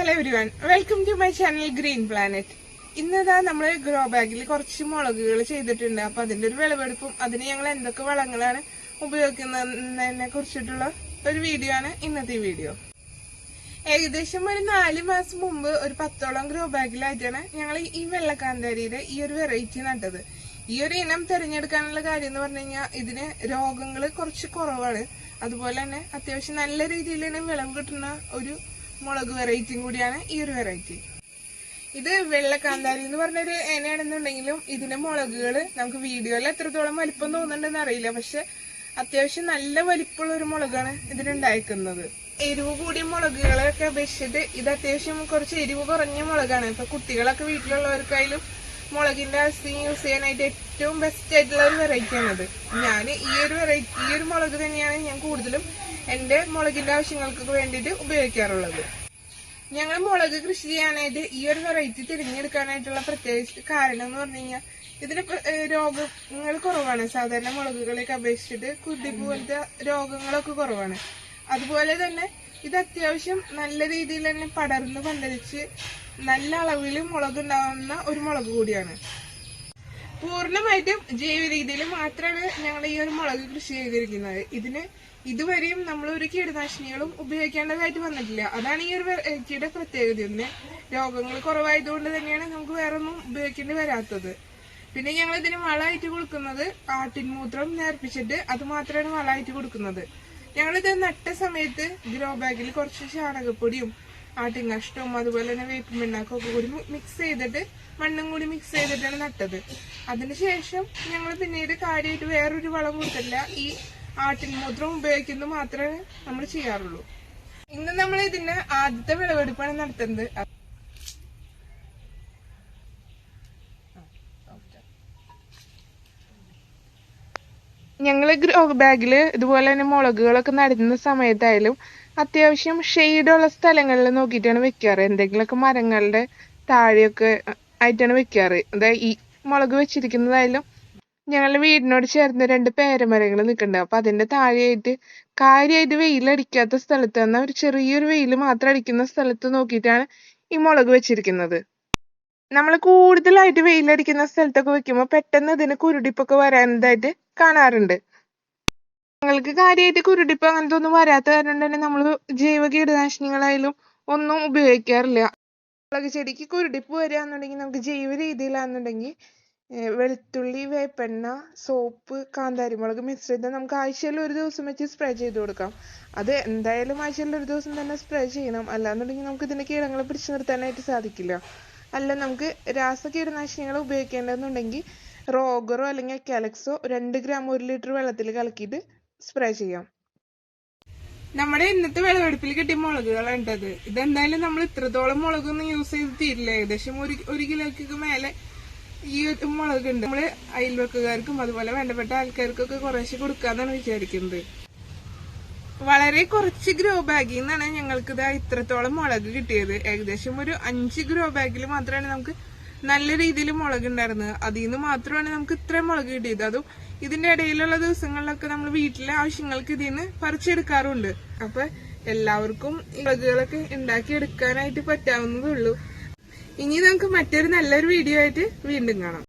Hello everyone welcome to my channel green planet ഇന്നതാ നമ്മൾ grow ബാഗിൽ കുറച്ച് മുളകുകൾ ചെയ്തിട്ടുണ്ട്. അപ്പൊ അതിന്റെ ഒരു വിളവെടുപ്പും അതിന് ഞങ്ങൾ എന്തൊക്കെ വളങ്ങളാണ് ഉപയോഗിക്കുന്നതിനെ കുറിച്ചിട്ടുള്ള ഒരു വീഡിയോ ആണ് ഇന്നത്തെ വീഡിയോ ഏകദേശം ഒരു നാല് മാസം മുമ്പ് ഒരു പത്തോളം ഗ്രോ ബാഗിലായിട്ടാണ് ഞങ്ങൾ ഈ വെള്ളക്കാന്താരിയുടെ ഈ ഒരു വെറൈറ്റി നട്ടത്. ഈ ഒരു ഇനം തിരഞ്ഞെടുക്കാനുള്ള കാര്യം എന്ന് പറഞ്ഞു കഴിഞ്ഞാൽ ഇതിന് രോഗങ്ങൾ കുറച്ച് കുറവാണ്. അതുപോലെ തന്നെ അത്യാവശ്യം നല്ല രീതിയിൽ തന്നെ വിളവ് കിട്ടുന്ന ഒരു മുളക് വെറൈറ്റിയും കൂടിയാണ് ഈ ഒരു വെറൈറ്റി ഇത് വെള്ളക്കാന്താരി എന്ന് പറഞ്ഞൊരു ഇനയാണെന്നുണ്ടെങ്കിലും ഇതിന്റെ മുളകുകൾ നമുക്ക് വീഡിയോയിൽ എത്രത്തോളം വലിപ്പം തോന്നുന്നുണ്ടെന്ന് അറിയില്ല. പക്ഷെ അത്യാവശ്യം നല്ല വലിപ്പമുള്ള ഒരു മുളകാണ് ഇതിനുണ്ടായിരിക്കുന്നത്. എരിവ് കൂടിയ മുളകുകളൊക്കെ അപേക്ഷിച്ചിട്ട് ഇത് അത്യാവശ്യം കുറച്ച് എരിവ് കുറഞ്ഞ മുളകാണ്. ഇപ്പൊ കുട്ടികളൊക്കെ വീട്ടിലുള്ളവർക്കായാലും മുളകിന്റെ ആവശ്യം യൂസ് ചെയ്യാനായിട്ട് ഏറ്റവും ബെസ്റ്റ് ആയിട്ടുള്ള ഒരു വെറൈറ്റി ആണത്. ഞാൻ ഈ ഒരു വെറൈറ്റി ഈ ഒരു മുളക് തന്നെയാണ് ഞാൻ കൂടുതലും എന്റെ മുളകിന്റെ ആവശ്യങ്ങൾക്ക് വേണ്ടിയിട്ട് ഉപയോഗിക്കാറുള്ളത്. ഞങ്ങൾ മുളക് കൃഷി ചെയ്യാനായിട്ട് ഈ ഒരു വെറൈറ്റി തിരഞ്ഞെടുക്കാനായിട്ടുള്ള പ്രത്യേകിച്ച് കാരണം എന്ന് പറഞ്ഞു കഴിഞ്ഞാൽ ഇതിന് രോഗങ്ങൾ കുറവാണ്. സാധാരണ മുളകുകളെയൊക്കെ അപേക്ഷിച്ചിട്ട് കുതി പോലത്തെ രോഗങ്ങളൊക്കെ കുറവാണ്. അതുപോലെ തന്നെ ഇത് അത്യാവശ്യം നല്ല രീതിയിൽ തന്നെ പടർന്ന് പന്തലിച്ച് നല്ല അളവിൽ മുളകുണ്ടാവുന്ന ഒരു മുളക് കൂടിയാണ്. പൂർണമായിട്ടും ജൈവ രീതിയിൽ മാത്രമാണ് ഞങ്ങൾ ഈ ഒരു മുളക് കൃഷി ചെയ്തിരിക്കുന്നത്. ഇതിന് ഇതുവരെയും നമ്മൾ ഒരു കീടനാശിനികളും ഉപയോഗിക്കേണ്ടതായിട്ട് വന്നിട്ടില്ല. അതാണ് ഈ ഒരു വെറൈറ്റിയുടെ പ്രത്യേകത. ഇതിന് രോഗങ്ങൾ കുറവായതുകൊണ്ട് തന്നെയാണ് നമുക്ക് വേറെ ഒന്നും ഉപയോഗിക്കേണ്ടി വരാത്തത്. പിന്നെ ഞങ്ങൾ ഇതിന് വളമായിട്ട് കൊടുക്കുന്നത് ആട്ടിൻമൂത്രം നേർപ്പിച്ചിട്ട് അത് മാത്രമാണ് വളമായിട്ട് കൊടുക്കുന്നത്. ഞങ്ങളിത് നട്ട സമയത്ത് ഗ്രോ ബാഗിൽ കുറച്ച് ചാണകപ്പൊടിയും ആട്ടിൻകഷ്ടവും അതുപോലെ തന്നെ വേപ്പിൻ പിണ്ണാക്കും ഒക്കെ കൂടി മിക്സ് ചെയ്തിട്ട് മണ്ണും കൂടി മിക്സ് ചെയ്തിട്ടാണ് നട്ടത്. അതിനുശേഷം ഞങ്ങൾ പിന്നീട് കാര്യമായിട്ട് വേറൊരു വളം കൊടുത്തില്ല ഈ ആട്ടിൻ മൂത്രം ഉപയോഗിക്കുന്നത് മാത്രമേ നമ്മൾ ചെയ്യാറുള്ളൂ. ഇന്ന് നമ്മൾ ഇതിന്റെ ആദ്യത്തെ വിളവെടുപ്പാണ് നടത്തുന്നത്. ഞങ്ങൾ ഗ്രോ ബാഗിൽ ഇതുപോലെ തന്നെ മുളകുകളൊക്കെ നടുന്ന സമയത്തായാലും അത്യാവശ്യം ഷെയ്ഡുള്ള സ്ഥലങ്ങളിൽ നോക്കിയിട്ടാണ് വെക്കാറ്. എന്തെങ്കിലുമൊക്കെ മരങ്ങളുടെ താഴെയൊക്കെ ആയിട്ടാണ് വെക്കാറ്. അതായത് ഈ മുളക് വെച്ചിരിക്കുന്നതായാലും ഞങ്ങളുടെ വീടിനോട് ചേർന്ന് രണ്ട് പേരമരങ്ങൾ നിൽക്കുന്നുണ്ട്. അപ്പൊ അതിന്റെ താഴെയായിട്ട് കാര്യമായിട്ട് വെയിലടിക്കാത്ത സ്ഥലത്ത് എന്നാൽ ഒരു ചെറിയൊരു വെയിൽ മാത്രം അടിക്കുന്ന സ്ഥലത്ത് നോക്കിയിട്ടാണ് ഈ മുളക് വെച്ചിരിക്കുന്നത്. നമ്മൾ കൂടുതലായിട്ട് വെയിലടിക്കുന്ന സ്ഥലത്തൊക്കെ വെക്കുമ്പോൾ പെട്ടെന്ന് ഇതിന് കുരുടിപ്പൊക്കെ വരാനായിട്ട് കാണാറുണ്ട്. ഞങ്ങൾക്ക് കാര്യമായിട്ട് കുരുടിപ്പ് അങ്ങനത്തെ ഒന്നും വരാത്ത കാരണം തന്നെ നമ്മൾ ജൈവ കീടനാശിനികളായാലും ഒന്നും ഉപയോഗിക്കാറില്ല. മുളക് ചെടിക്ക് കുരുടിപ്പ് വരികയാണെന്നുണ്ടെങ്കിൽ നമുക്ക് ജൈവ രീതിയിലാണെന്നുണ്ടെങ്കിൽ വെളുത്തുള്ളി വേപ്പെണ്ണ സോപ്പ് കാന്താരിമുളക് മിശ്രിതം നമുക്ക് ആഴ്ചയിൽ ഒരു ദിവസം വെച്ച് സ്പ്രേ ചെയ്ത് കൊടുക്കാം. അത് എന്തായാലും ആഴ്ചയിൽ ഒരു ദിവസം തന്നെ സ്പ്രേ ചെയ്യണം. അല്ലാന്നുണ്ടെങ്കിൽ നമുക്ക് ഇതിന്റെ കീടങ്ങളെ പിടിച്ചു നിർത്താനായിട്ട് സാധിക്കില്ല. അല്ല നമുക്ക് രാസ കീടനാശിനികൾ ഉപയോഗിക്കേണ്ടതെന്നുണ്ടെങ്കിൽ റോഗറോ അല്ലെങ്കിൽ കാലക്സോ രണ്ട് ഗ്രാം ഒരു ലിറ്റർ വെള്ളത്തിൽ കലക്കിയിട്ട് സ്പ്രേ ചെയ്യാം. നമ്മുടെ ഇന്നത്തെ വിളവെടുപ്പിൽ കിട്ടിയ മുളകുകളാണ് ഉണ്ടത് ഇതെന്തായാലും നമ്മൾ ഇത്രത്തോളം മുളകൊന്നും യൂസ് ചെയ്ത് തീരില്ല. ഏകദേശം ഒരു ഒരു കിലോയ്ക്ക് മേലെ ഈ ഒരു മുളക് ഉണ്ട് നമ്മൾ അയൽവക്കുകാർക്കും അതുപോലെ വേണ്ടപ്പെട്ട ആൾക്കാർക്കൊക്കെ കുറേശ്ശെ കൊടുക്കാന്നാണ് വിചാരിക്കുന്നത്. വളരെ കുറച്ച് ഗ്രോ ബാഗിൽ നിന്നാണ് ഞങ്ങൾക്ക് ഇതാ ഇത്രത്തോളം മുളക് കിട്ടിയത്. ഏകദേശം ഒരു അഞ്ച് ഗ്രോ ബാഗിൽ മാത്രമാണ് നമുക്ക് നല്ല രീതിയിൽ മുളക് ഉണ്ടായിരുന്നത് അതിൽ നിന്ന് മാത്രമാണ് നമുക്ക് ഇത്രയും മുളക് കിട്ടിയത്. അതും ഇതിന്റെ ഇടയിലുള്ള ദിവസങ്ങളിലൊക്കെ നമ്മൾ വീട്ടിലെ ആവശ്യങ്ങൾക്ക് ഇതിൽ നിന്ന് പറിച്ചെടുക്കാറുണ്ട്. അപ്പൊ എല്ലാവർക്കും മുളകുകളൊക്കെ ഉണ്ടാക്കി എടുക്കാനായിട്ട് പറ്റാവുന്നതേ ഉള്ളൂ. ഇനി നമുക്ക് മറ്റൊരു നല്ലൊരു വീഡിയോ ആയിട്ട് വീണ്ടും കാണാം.